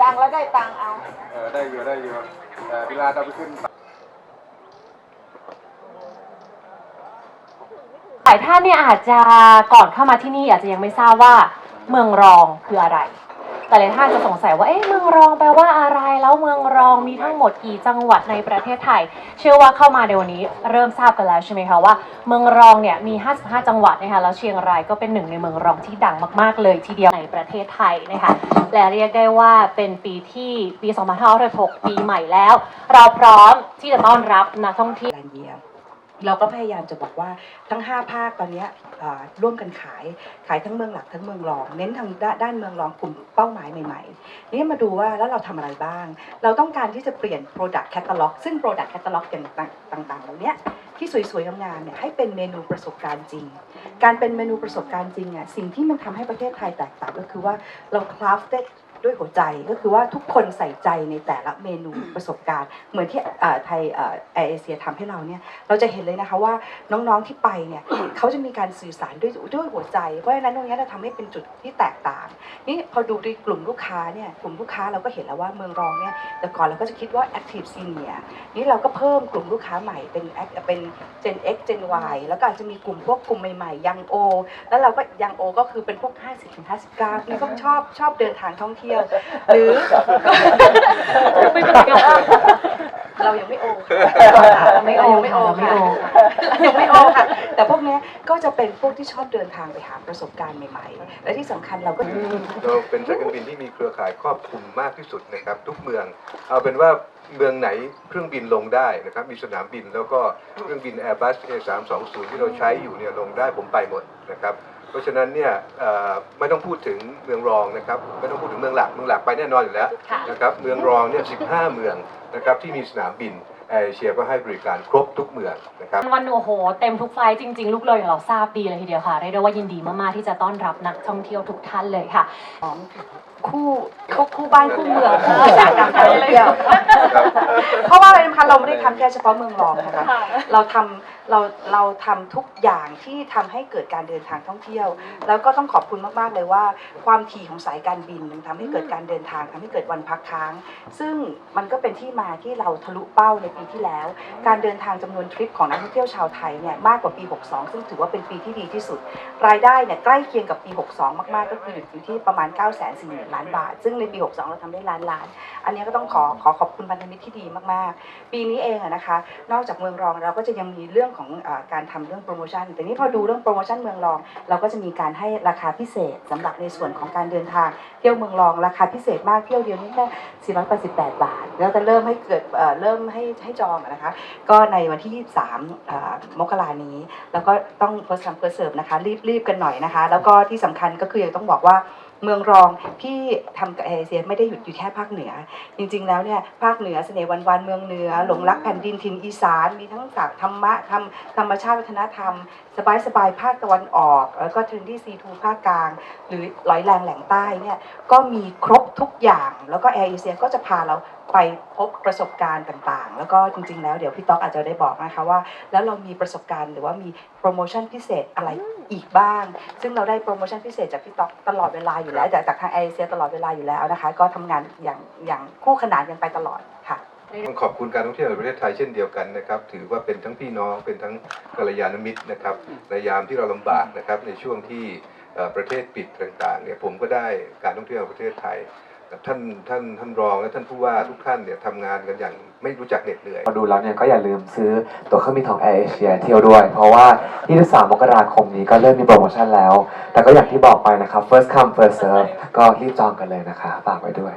ดังแล้วได้ตังเอา เออได้เยอะได้เยอะแต่เวลาเราไปขึ้นหลายท่านเนี่ยอาจจะก่อนเข้ามาที่นี่อาจจะยังไม่ทราบว่าเมืองรองคืออะไร แต่หลายท่านจะสงสัยว่าเอ๊ะเมืองรองแปลว่าอะไรแล้วเมืองรองมีทั้งหมดกี่จังหวัดในประเทศไทย เชื่อว่าเข้ามาในวันนี้เริ่มทราบกันแล้วใช่ไหมคะว่า เมืองรองเนี่ยมี 55 จังหวัดนะคะแล้วเชียงรายก็เป็นหนึ่งในเมืองรองที่ดังมาก ๆ เลยทีเดียวในประเทศไทยนะคะและเรียกได้ว่าเป็นปีที่ปี2566ปีใหม่แล้ว เราพร้อมที่จะต้อนรับนักท่องเที่ยว เราก็พยายามจะบอกว่าทั้ง 5 ภาคตอนนี้ร่วมกันขายขายทั้งเมืองหลักทั้งเมืองรอง เน้นทางด้านด้านเมืองรองกลุ่มเป้าหมายใหม่ๆ นี่มาดูว่าแล้วเราทำอะไรบ้าง เราต้องการที่จะเปลี่ยน Product Catalog ซึ่ง Product Catalog อย่างต่างๆเหล่านี้ที่สวยๆงามๆเนี่ยให้เป็นเมนูประสบการณ์จริง การเป็นเมนูประสบการณ์จริงอะสิ่งที่มันทำให้ประเทศไทยแตกต่างก็คือว่าเราคราฟต์ ด้วยหัวใจก็คือว่าทุกคนใส่ใจในแต่ละเมนูประสบการณ์ เหมือนที่ไทยแอร์เอเชียทำให้เราเนี่ยเราจะเห็นเลยนะคะว่าน้องๆที่ไปเนี่ยเขาจะมีการสื่อสารด้วยด้วยหัวใจ เพราะฉะนั้นตรงนี้เราทำให้เป็นจุดที่แตกต่าง นี่พอดูในกลุ่มลูกค้าเนี่ยกลุ่มลูกค้าเราก็เห็นแล้วว่าเมืองรองเนี่ยแต่ก่อนเราก็จะคิดว่า active senior นี่เราก็เพิ่มกลุ่มลูกค้าใหม่เป็นเป็น Gen X Gen Y แล้วก็อาจจะมีกลุ่มพวกกลุ่มใหม่ๆยังโอแล้วเราก็ยังโอก็คือเป็นพวก 50-59นี่ก็ชอบชอบเดินทางท่องเที่ยวหรือ ไม่เป็นไรค่ะเรายังไม่โอไม่โอเรายังไม่โอค่ะค่ะยังไม่โอค่ะ แต่พวกเนี้ยก็จะเป็นพวกที่ชอบเดินทางไปหาประสบการณ์ใหม่ ๆ และที่สำคัญเราก็ เราเป็นสายการบินที่มีเครือข่ายครอบคลุมมากที่สุดนะครับ ทุกเมือง เอาเป็นว่าเมืองไหนเครื่องบินลงได้นะครับ มีสนามบินแล้วก็เครื่องบิน Airbus A320 ที่เราใช้อยู่เนี่ยลงได้ผมไปหมดนะครับ เพราะฉะนั้นเนี่ยเอ่อไม่ต้องพูดถึงเมืองรองนะครับไม่ต้องพูดถึงเมืองหลักเมืองหลักไปแน่นอนอยู่แล้วค่ะนะครับเมืองรองเนี่ย 15 เมืองนะครับที่มีสนามบินแอร์เอเชียก็ให้บริการครบทุกเมืองนะครับวันโอ้โห เต็มทุกไฟล์จริง ๆ ลูกเลยอย่างเราทราบดีเลยทีเดียวค่ะเรียกได้ว่ายินดีมากๆที่จะต้อนรับนักท่องเที่ยวทุกท่านเลยค่ะคู่คู่คู่บ้านคู่เมืองคู่อุตสาหกรรมการท่องเที่ยวเพราะว่าอะไรนะคะเราไม่ได้ทำแค่เฉพาะเมืองรองนะคะเราทำ เราเราทำทุกอย่างที่ทำให้เกิดการเดินทางท่องเที่ยว แล้วก็ต้องขอบคุณมากๆเลยว่า ความถี่ของสายการบินมันทำให้เกิดการเดินทางทำให้เกิดวันพักค้าง ซึ่งมันก็เป็นที่มาที่เราทะลุเป้าในปีที่แล้ว การเดินทางจำนวนทริปของนักท่องเที่ยวชาวไทยเนี่ยมากกว่าปี 62 ซึ่งถือว่าเป็นปีที่ดีที่สุด รายได้เนี่ยใกล้เคียงกับปี 62 มากๆ ก็คืออยู่ที่ประมาณ 9 4 0 0 0 0ล้านบาท ซึ่งในปี 62 เราทำได้ล้านล้าน อันนี้ก็ต้องขอขอขอบคุณพันธมิตรที่ดีมากๆ ปีนี้เองอะนะคะ นอกจากเมืองรองเราก็จะยังมีเรื่องของเออการทำเรื่องโปรโมชั่นแต่นี้พอดูเรื่องโปรโมชั่นเมืองรอง เราก็จะมีการให้ราคาพิเศษสำหรับในส่วนของการเดินทางเที่ยวเมืองรองราคาพิเศษมากเที่ยวเดียวนี่แค่ 488 บาท แล้วจะเริ่มให้เกิดเริ่มให้ให้จองนะคะก็ในวันที่ 23 มกรานี้ แล้วก็ต้อง first come first serve นะคะรีบรีบกันหน่อยนะคะ แล้วก็ที่สำคัญก็คือยังต้องบอกว่า เมืองรองที่ทำกับเอเชียไม่ได้หยุดอยู่แค่ภาคเหนือ จริง ๆ แล้วเนี่ยภาคเหนือเสน่ห์วันวันๆเมืองเหนือ หลงรักแผ่นดินถิ่นอีสาน มีทั้งศาสตร์ธรรมะธรรมธรรมชาติวัฒนธรรม สบายสบายๆภาคตะวันออก แล้วก็เทรนดี้ซีทูภาคกลาง หรือรอยแรงแหล่งใต้เนี่ยก็มีครบทุกอย่าง แล้วก็แอร์เอเชียก็จะพาเราไป พบประสบการณ์ต่างๆ แล้วก็จริงๆ แล้วเดี๋ยวพี่ต๊อกอาจจะได้บอกนะคะว่า แล้วเรามีประสบการณ์หรือว่ามีโปรโมชั่นพิเศษอะไรอีกบ้าง ซึ่งเราได้โปรโมชั่นพิเศษจากพี่ต๊อกตลอดเวลาอยู่แล้วจากจากทางแอเอเชียตลอดเวลาอยู่แล้วนะคะ ก็ทำงานอย่างอย่างคู่ขนานกันไปตลอดค่ะต้องขอบคุณการท่องเที่ยวในประเทศไทยเช่นเดียวกันนะครับถือว่าเป็นทั้งพี่น้องเป็นทั้งกัลยาณมิตรนะครับในยามที่เราลำบากนะครับในช่วงที่ประเทศปิดต่างๆเนี่ยผมก็ได้การท่องเที่ยวประเทศไทย ท่านท่านท่านรองและท่านผู้ว่าทุกท่านเนี่ยทำงานกันอย่างไม่รู้จักเหน็ดเหนื่อย พอดูแล้วเนี่ยก็อย่าลืมซื้อตั๋วเครื่องบินของแอร์เอเชียเที่ยวด้วย เพราะว่า 23 มกราคมนี้ก็เริ่มมีโปรโมชั่นแล้ว แต่ก็อย่างที่บอกไปนะครับ first come first serve ก็รีบจองกันเลยนะคะฝากไว้ด้วย